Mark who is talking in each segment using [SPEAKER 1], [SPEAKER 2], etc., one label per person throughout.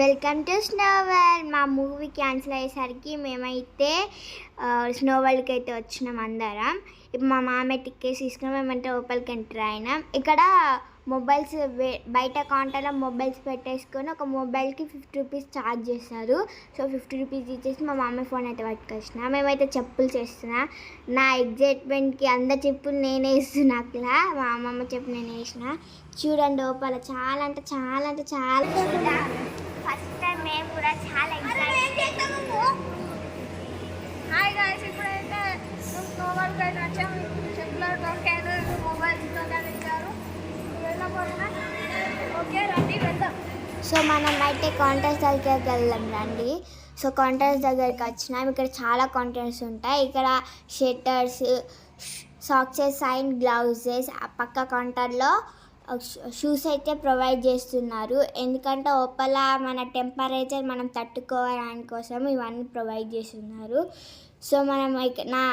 [SPEAKER 1] Welcome to snow మా movie cancel అయ్యేసరికి మేమైతే స్నో వరల్డ్కి అయితే వచ్చినాం అందరం. ఇప్పుడు మా మామ టిక్కెట్స్ తీసుకున్నాం. మేమంటే లోపలికి ఎంటర్ అయినాం. ఇక్కడ మొబైల్స్ బయట కౌంటర్లో మొబైల్స్ పెట్టేసుకొని ఒక మొబైల్కి ఫిఫ్టీ రూపీస్ ఛార్జ్ చేస్తారు. సో ఫిఫ్టీ రూపీస్ ఇచ్చేసి మా మామ ఫోన్ అయితే పట్టుకొచ్చిన. మేమైతే చెప్పులు చేస్తున్నా. నా ఎగ్జైట్మెంట్కి అందరి చెప్పులు నేనే ఇస్తున్నా అట్లా మా అమ్మమ్మ చెప్పు నేను వేసిన. చూడండి లోపల చాలా అంటే చాలా అంటే చాలా ఫస్ట్ టైం మేము కూడా చాలా
[SPEAKER 2] హాయ్ గాయస్ ఇప్పుడైతే అయితే వచ్చాము చెప్పులు వెళ్ళబోతున్నా? ఓకే రండి వెళ్దాం.
[SPEAKER 1] సో మనం అయితే కౌంటర్స్ దగ్గరికి వెళ్దాం రండి. సో కౌంటర్స్ దగ్గరికి వచ్చినాం. ఇక్కడ చాలా కౌంటర్స్ ఉంటాయి. ఇక్కడ షెటర్స్ సాక్సెస్ అండ్ గ్లౌజెస్ ఆ పక్క కౌంటర్లో షూస్ అయితే ప్రొవైడ్ చేస్తున్నారు. ఎందుకంటే లోపల మన టెంపరేచర్ మనం తట్టుకోవడానికి కోసం ఇవన్నీ ప్రొవైడ్ చేస్తున్నారు. సో మనం నా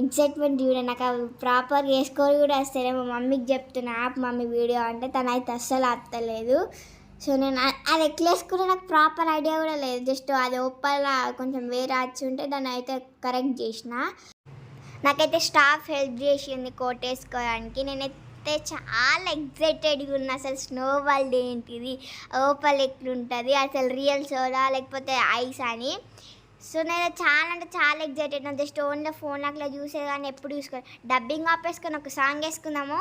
[SPEAKER 1] ఎగ్జైట్మెంట్ చూడండి నాకు ప్రాపర్ వేసుకొని కూడా వస్తలే మా మమ్మీకి చెప్తున్నా ఆపు మమ్మీ వీడియో అంటే తను అయితే అస్సలు అత్తలేదు సో నేను అది ఎట్లా వేసుకున్నా నాకు ప్రాపర్ ఐడియా కూడా లేదు. జస్ట్ అది లోపల కొంచెం వేరే వచ్చి ఉంటే దాన్ని అయితే కరెక్ట్ చేసిన. నాకైతే స్టాఫ్ హెల్ప్ చేసింది కోట్ వేసుకోవడానికి నేనైతే చాలా ఎగ్జైటెడ్గా ఉన్నా అసలు స్నో వరల్డ్ ఏంటిది ఓపల్ ఎట్లుంటుంది అసలు రియల్ సోడా లేకపోతే ఐస్ అని. సో నేను చాలా అంటే చాలా ఎగ్జైటెడ్ నా జస్ట్ ఓన్లో ఫోన్ అట్లా చూసేది కానీ ఎప్పుడు చూసుకో డబ్బింగ్ ఆపేసుకొని ఒక సాంగ్ వేసుకుందాము.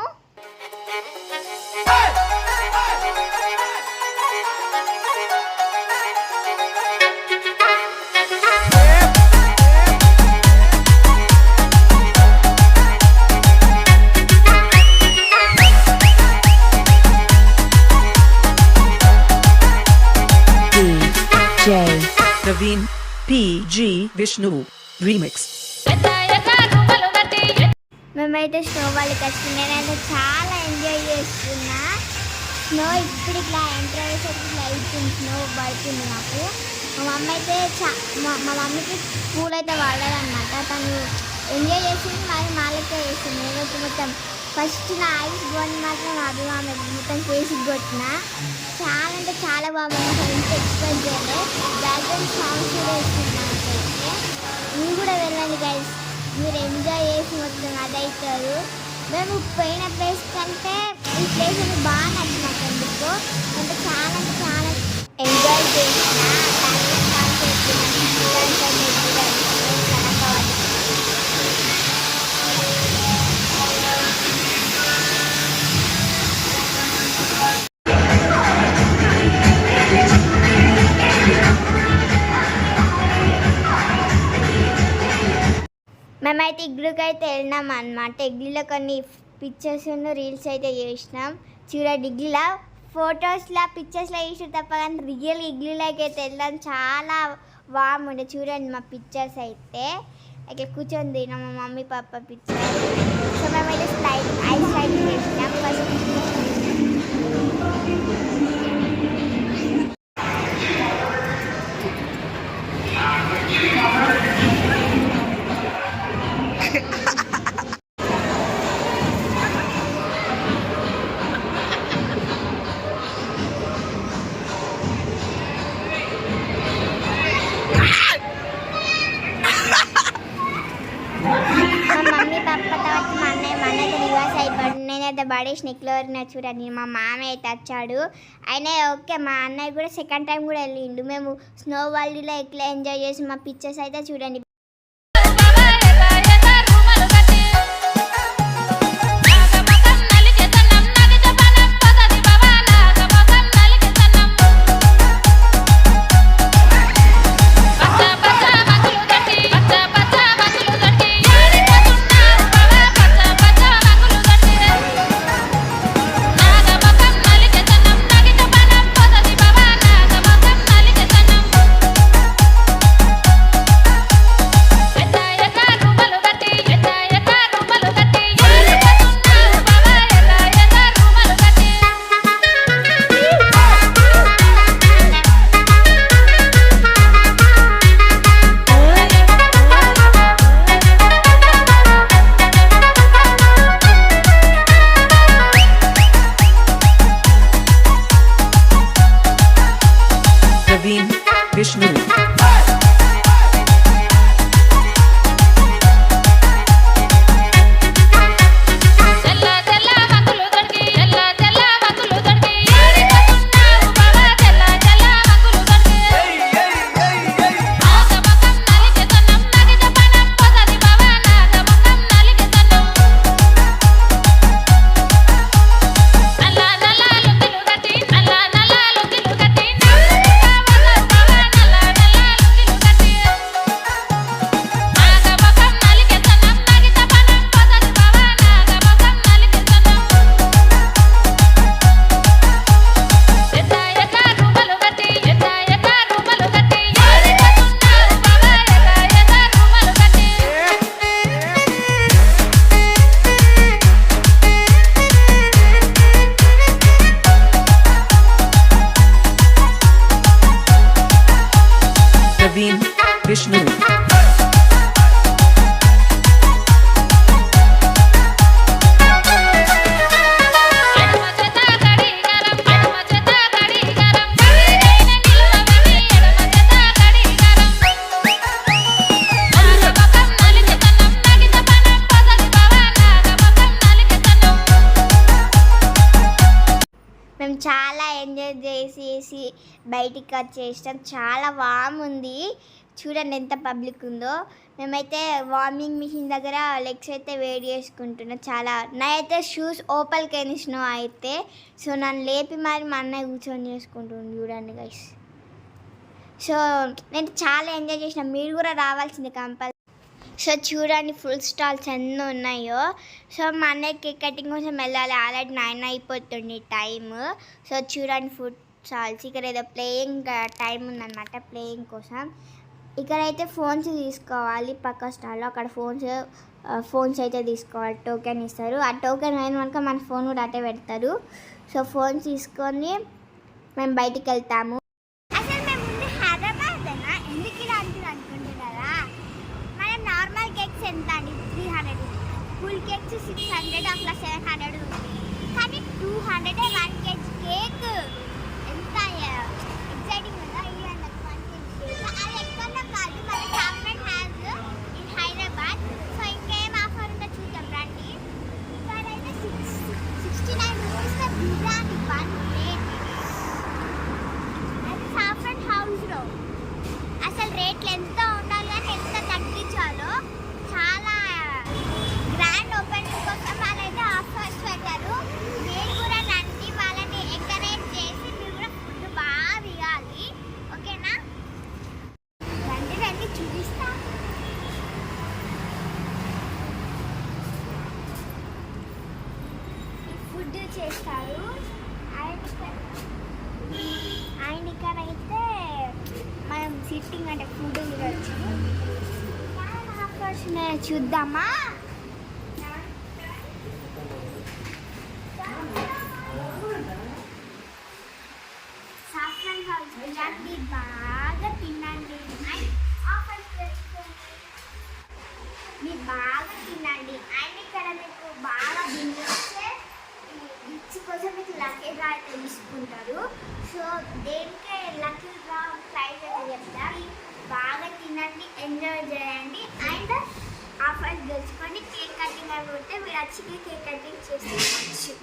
[SPEAKER 3] Praveen PG Vishnu Remix.
[SPEAKER 2] ఎత్త
[SPEAKER 1] మేమైతే స్నో వాళ్ళకి వచ్చి నేనైతే చాలా ఎంజాయ్ చేస్తున్నా స్నో ఇప్పుడు ఇట్లా ఎంటర్ అయ్యేసరికి ఇట్లా అవుతుంది స్నో పడుతుంది నాకు మా మమ్మీ అయితే చా మా మా మమ్మీకి స్కూల్ అయితే వాడలేదన్నమాట తను ఎంజాయ్ చేసింది మరి మాలకే వేసింది నేనైతే మొత్తం ఫస్ట్ నా ఐస్ గోని మాత్రం మా అభిమానం మొత్తం కేసి కొట్టిన. చాలా అంటే చాలా బాగుంది. అసలు ఇంత ఎక్స్పెక్ట్ చేయలేదు బ్యాక్గ్రౌండ్ సాంగ్స్ కూడా ఇస్తుంది మీరు కూడా వెళ్ళండి గైస్ మీరు ఎంజాయ్ చేసి మొత్తం అది అవుతారు. మేము పోయిన ప్లేస్ కంటే ఈ ప్లేస్ అనేది బాగా నచ్చినట్టు ఎందుకు. అంటే చాలా అంటే చాలా ఎంజాయ్ చేసిన. ఇగ్లుకి అయితే వెళ్ళినాం అనమాట ఇగ్లీలో కొన్ని పిక్చర్స్ రీల్స్ అయితే చేసినాం. చూడండి ఇగ్లీలో ఫొటోస్లో పిక్చర్స్లో చేసిన తప్ప కానీ రియల్ ఇగ్లీలోకి అయితే వెళ్ళడం చాలా బాగుండే చూడండి మా పిక్చర్స్ అయితే. ఇట్లా కూర్చొని తిన్నాం మా మమ్మీ పాప పిక్చర్ సో మేమైతే స్లైడ్ ఐ స్లైడ్ చేసినాం. ఫస్ట్ నేనైతే పడేసిన చూడండి మా మామ అయితే వచ్చాడు. ఆయన ఓకే మా అన్నయ్య కూడా సెకండ్ టైం కూడా వెళ్ళిండు. మేము స్నో వరల్డ్లో ఎట్లా ఎంజాయ్ చేసి మా పిక్చర్స్ అయితే చూడండి. బయటికి వచ్చేసాం చాలా వామ్ ఉంది. చూడండి ఎంత పబ్లిక్ ఉందో. మేమైతే వార్మింగ్ మిషన్ దగ్గర లెగ్స్ అయితే వేడి చేసుకుంటున్నాం. చాలా నా అయితే షూస్ ఓపల్కి వేసినాం అయితే. సో నన్ను లేపి మరి మా అన్నయ్య కూర్చొని చేసుకుంటుంది చూడండి గైస్ సో నేను చాలా ఎంజాయ్ చేసిన. మీరు కూడా రావాల్సింది కంపల్ సో చూడండి ఫుల్ స్టాల్స్ ఎన్ని ఉన్నాయో. సో మా అన్నయ్య కేక్ కటింగ్ కోసం వెళ్ళాలి. ఆల్రెడీ నైన్ అయిపోతుంది టైం సో చూడండి ఫుడ్ చాలు. ఇక్కడ ఏదో ప్లేయింగ్ టైం ఉందన్నమాట ప్లేయింగ్ కోసం. ఇక్కడైతే ఫోన్స్ తీసుకోవాలి పక్క స్టాల్లో. అక్కడ ఫోన్స్ ఫోన్స్ అయితే తీసుకోవాలి. టోకెన్ ఇస్తారు. ఆ టోకెన్ అయిన కనుక మన ఫోన్ కూడా అటే పెడతారు. సో ఫోన్ తీసుకొని మేము బయటికి వెళ్తాము. అసలు మేము హైదరాబాద్ ఎందుకు ఇలా అంటుంది అనుకుంటున్నారా? మనం నార్మల్ కేక్స్ ఎంత అండి? Three hundred full cakes six hundred అట్లా సెవెన్ హండ్రెడ్ ఉంది. కానీ two hundred one KG cake ఎంత ఎక్సైటింగ్ ఉందా ఈ వన్ కేజీ అది ఎక్కడ కాదు మన government has in Hyderabad so ఇంకేం ఆఫర్ ఉందో చూద్దాం రండి ఇక్కడైతే six sixty nine rupees biryani one plate అది సాఫ్రన్ హౌస్లో అసలు రేట్లు ఎంత ఉండాలి అని ఎంత తగ్గించాలో చాలా గ్రాండ్ ఓపెనింగ్ కోసం వాళ్ళైతే ఆఫర్స్ పెట్టారు మీరు కూడా రండి వాళ్ళని ఎంకరేజ్ చేసి మీరు కూడా ఫుడ్ బాగా తీయాలి ఓకేనా రండి రండి చూపిస్తా ఫుడ్ చేస్తారు. అండ్ అండ్ ఇక్కడ అయితే మనం సిట్టింగ్ అంటే ఫుడ్ తినచ్చు ఆఫర్స్ చూద్దామా సాఫ్రాన్ హౌస్ రండి బాగా తినండి అండ్ ఆఫర్స్ తెచ్చుకోండి మీరు బాగా తినండి అండ్ ఇక్కడ మీకు బాగా బిల్లు వస్తే రిచ్ కోసం మీకు లక్కీ డ్రా చేసుకుంటారు. సో దేనికే లక్కీ డ్రా ప్రైజ్ అయితే చెప్తా. బాగా తినండి ఎంజాయ్ చేయండి. అండ్ ఆఫర్స్ గెలుచుకొని కేక్ కటింగ్ అయిపోతే మీరు వచ్చి కేక్ కటింగ్ చేసుకోవచ్చు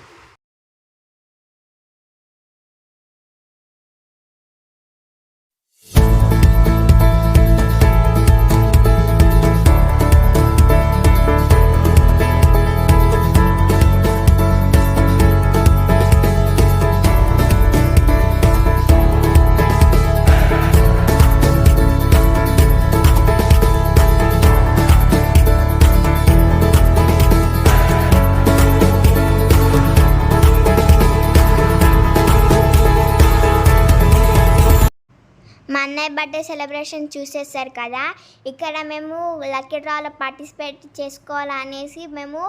[SPEAKER 1] బర్త్డే సెలబ్రేషన్ చూసేసారు కదా. ఇక్కడ మేము లక్కీ డ్రాలో పార్టిసిపేట్ చేసుకోవాలనేసి మేము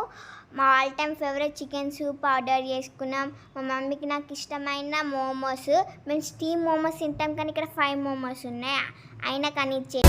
[SPEAKER 1] మా all time favourite chicken soup order చేసుకున్నాం. మా మమ్మీకి నాకు ఇష్టమైన మోమోస్. మేము స్టీమ్ మోమోస్ తింటాం కానీ ఇక్కడ ఫైవ్ మోమోస్ ఉన్నాయి. అయినా కానీ ఇచ్చే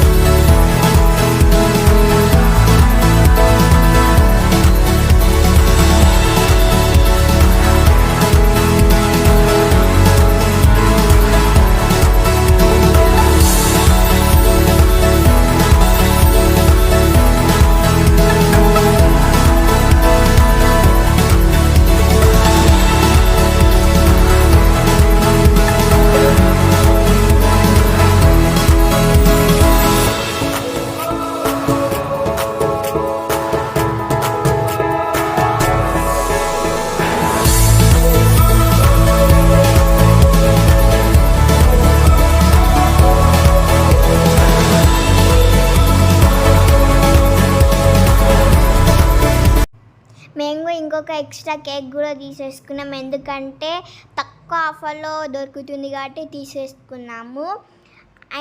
[SPEAKER 1] ఇంకొక ఎక్స్ట్రా కేక్ కూడా తీసేసుకున్నాం. ఎందుకంటే తక్కువ ఆఫర్లో దొరుకుతుంది కాబట్టి తీసేసుకున్నాము.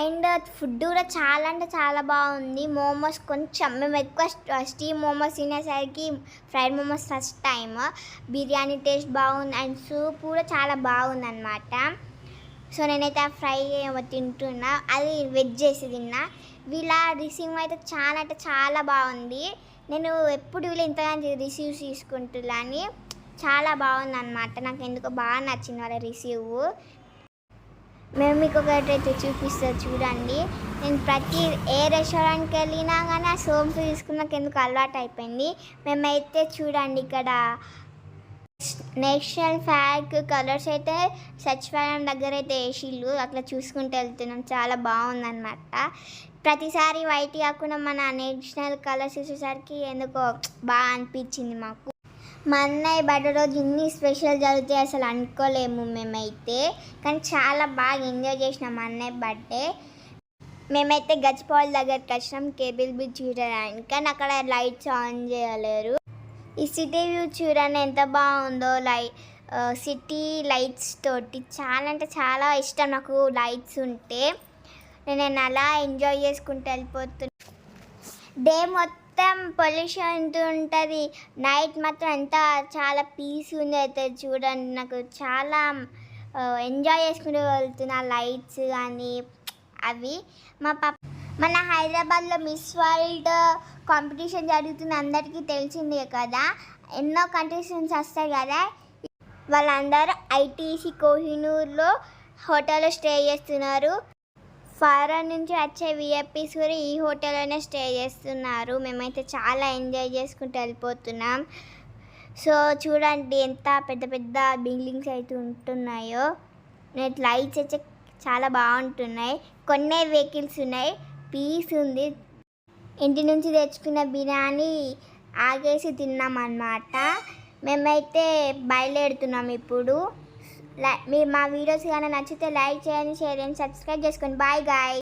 [SPEAKER 1] అండ్ ఫుడ్ కూడా చాలా అంటే చాలా బాగుంది. మోమోస్ కొంచెం మేము ఎక్కువ స్టీమ్ మోమోస్ తినేసరికి fried momos first time biryani taste బాగుంది అండ్ సూప్ కూడా చాలా బాగుంది అనమాట సో నేనైతే ఆ ఫ్రై ఏమో తింటున్నా. అది వెజ్ చేసి తిన్నా. వీళ్ళ రిసీవ్ అయితే చాలా అంటే చాలా బాగుంది. నేను ఎప్పుడు వీళ్ళు ఇంతగా రిసీవ్ తీసుకుంటున్నా అని చాలా బాగుంది అనమాట నాకు ఎందుకో బాగా నచ్చింది వాళ్ళ రిసీవ్. మేము మీకు ఒకటైతే చూపిస్తారు చూడండి. నేను ప్రతి ఏ రెస్టారెంట్కి వెళ్ళినా కానీ ఆ సోమ్స్ తీసుకున్నాక ఎందుకు అలవాటు అయిపోయింది. మేమైతే చూడండి ఇక్కడ నేషనల్ ఫ్లాగ్ కలర్స్ అయితే సచివాలయం దగ్గర అయితే వేసిళ్ళు అట్లా చూసుకుంటూ వెళ్తున్నాం. చాలా బాగుందన్నమాట. ప్రతిసారి వైట్ కాకుండా మన నేషనల్ కలర్స్ చూసేసరికి ఎందుకో బాగా అనిపించింది మాకు. మా అన్నయ్య బర్త్డే రోజు ఇన్ని స్పెషల్ జరుగుతాయి అసలు అనుకోలేము మేమైతే. కానీ చాలా బాగా ఎంజాయ్ చేసినాం మా అన్నయ్య బర్త్డే. మేమైతే గచ్చిపోవాలి దగ్గరికి వచ్చినాం కేబుల్ బ్రిడ్జ్ చూడడానికి. కానీ అక్కడ లైట్స్ ఆన్ చేయలేరు. ఈ సిటీ వ్యూ చూడండి ఎంత బాగుందో. లై సిటీ లైట్స్ తోటి చాలా అంటే చాలా ఇష్టం నాకు లైట్స్ ఉంటే. నేను అలా ఎంజాయ్ చేసుకుంటూ వెళ్ళిపోతున్నా. డే మొత్తం పొల్యూషన్ ఉంటుంది. నైట్ మాత్రం ఎంత చాలా పీస్ ఉంది అయితే చూడండి. నాకు చాలా ఎంజాయ్ చేసుకుంటూ వెళ్తున్నా లైట్స్ కానీ అవి. మా పప్ మన హైదరాబాద్లో మిస్ వరల్డ్ కాంపిటీషన్ జరుగుతుంది అందరికీ తెలిసిందే కదా. ఎన్నో కంటెస్టెంట్స్ వస్తాయి కదా. వాళ్ళందరూ ఐటీసీ కోహినూర్లో హోటల్లో స్టే చేస్తున్నారు. ఫారెన్ నుంచి వచ్చే విఐపీస్ కూడా ఈ హోటల్లోనే స్టే చేస్తున్నారు. మేమైతే చాలా ఎంజాయ్ చేసుకుంటూ వెళ్ళిపోతున్నాం. సో చూడండి ఎంత పెద్ద పెద్ద బిల్డింగ్స్ అయితే ఉంటున్నాయో. నెట్ లైట్స్ అయితే చాలా బాగుంటున్నాయి. కొన్ని వెహికల్స్ ఉన్నాయి. పీస్ ఉంది. ఇంటి నుంచి తెచ్చుకున్న బిర్యానీ ఆగేసి తిన్నాం అన్నమాట మేమైతే బయలుదేరుతున్నాం ఇప్పుడు. లై- మీరు మా వీడియోస్ కానీ నచ్చితే లైక్ చేయండి షేర్ చేయండి సబ్స్క్రైబ్ చేసుకోండి. Bye guy.